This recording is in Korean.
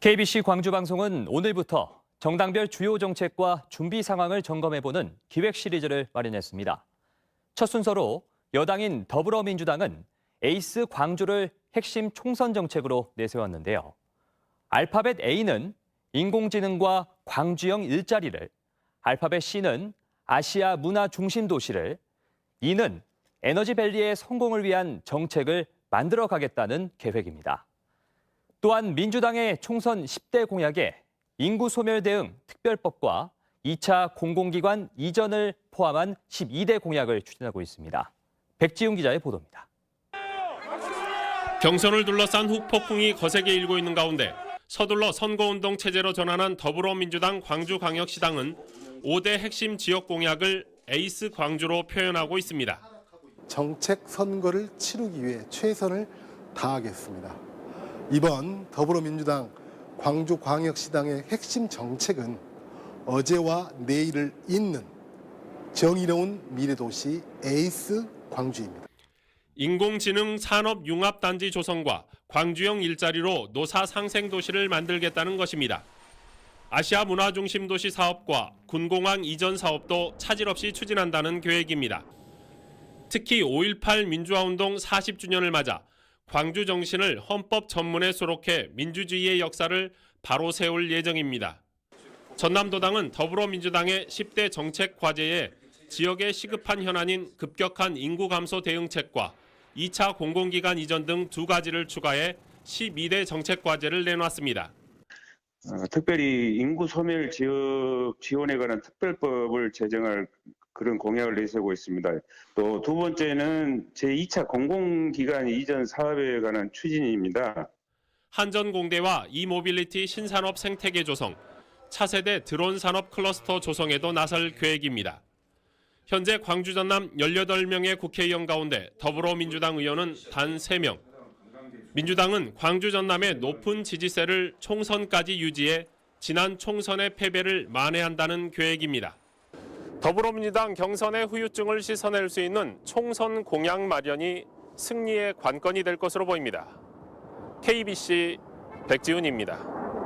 KBC 광주방송은 오늘부터 정당별 주요 정책과 준비 상황을 점검해보는 기획 시리즈를 마련했습니다. 첫 순서로 여당인 더불어민주당은 에이스 광주를 핵심 총선 정책으로 내세웠는데요. 알파벳 A는 인공지능과 광주형 일자리를, 알파벳 C는 아시아 문화 중심 도시를, E는 에너지밸리의 성공을 위한 정책을 만들어 가겠다는 계획입니다. 또한 민주당의 총선 10대 공약에 인구 소멸 대응 특별법과 2차 공공기관 이전을 포함한 12대 공약을 추진하고 있습니다. 백지훈 기자의 보도입니다. 경선을 둘러싼 후폭풍이 거세게 일고 있는 가운데 서둘러 선거운동 체제로 전환한 더불어민주당 광주광역시당은 5대 핵심 지역 공약을 에이스 광주로 표현하고 있습니다. 정책 선거를 치르기 위해 최선을 다하겠습니다. 이번 더불어민주당 광주광역시당의 핵심 정책은 어제와 내일을 잇는 정의로운 미래도시 에이스 광주입니다. 인공지능 산업 융합단지 조성과 광주형 일자리로 노사 상생 도시를 만들겠다는 것입니다. 아시아 문화 중심 도시 사업과 군공항 이전 사업도 차질 없이 추진한다는 계획입니다. 특히 5.18 민주화운동 40주년을 맞아 광주 정신을 헌법 전문에 수록해 민주주의의 역사를 바로 세울 예정입니다. 전남도당은 더불어민주당의 10대 정책 과제에 지역의 시급한 현안인 급격한 인구 감소 대응책과 2차 공공기관 이전 등 두 가지를 추가해 12대 정책 과제를 내놨습니다. 어, 특별히 인구 소멸 지역 지원에 관한 특별법을 제정할 그런 공약을 내세우고 있습니다. 또 두 번째는 제2차 공공기관 이전 사업에 관한 추진입니다. 한전공대와 이모빌리티 신산업 생태계 조성, 차세대 드론 산업 클러스터 조성에도 나설 계획입니다. 현재 광주 전남 18명의 국회의원 가운데 더불어민주당 의원은 단 3명. 민주당은 광주 전남의 높은 지지세를 총선까지 유지해 지난 총선의 패배를 만회한다는 계획입니다. 더불어민주당 경선의 후유증을 씻어낼 수 있는 총선 공약 마련이 승리의 관건이 될 것으로 보입니다. KBC 백지훈입니다.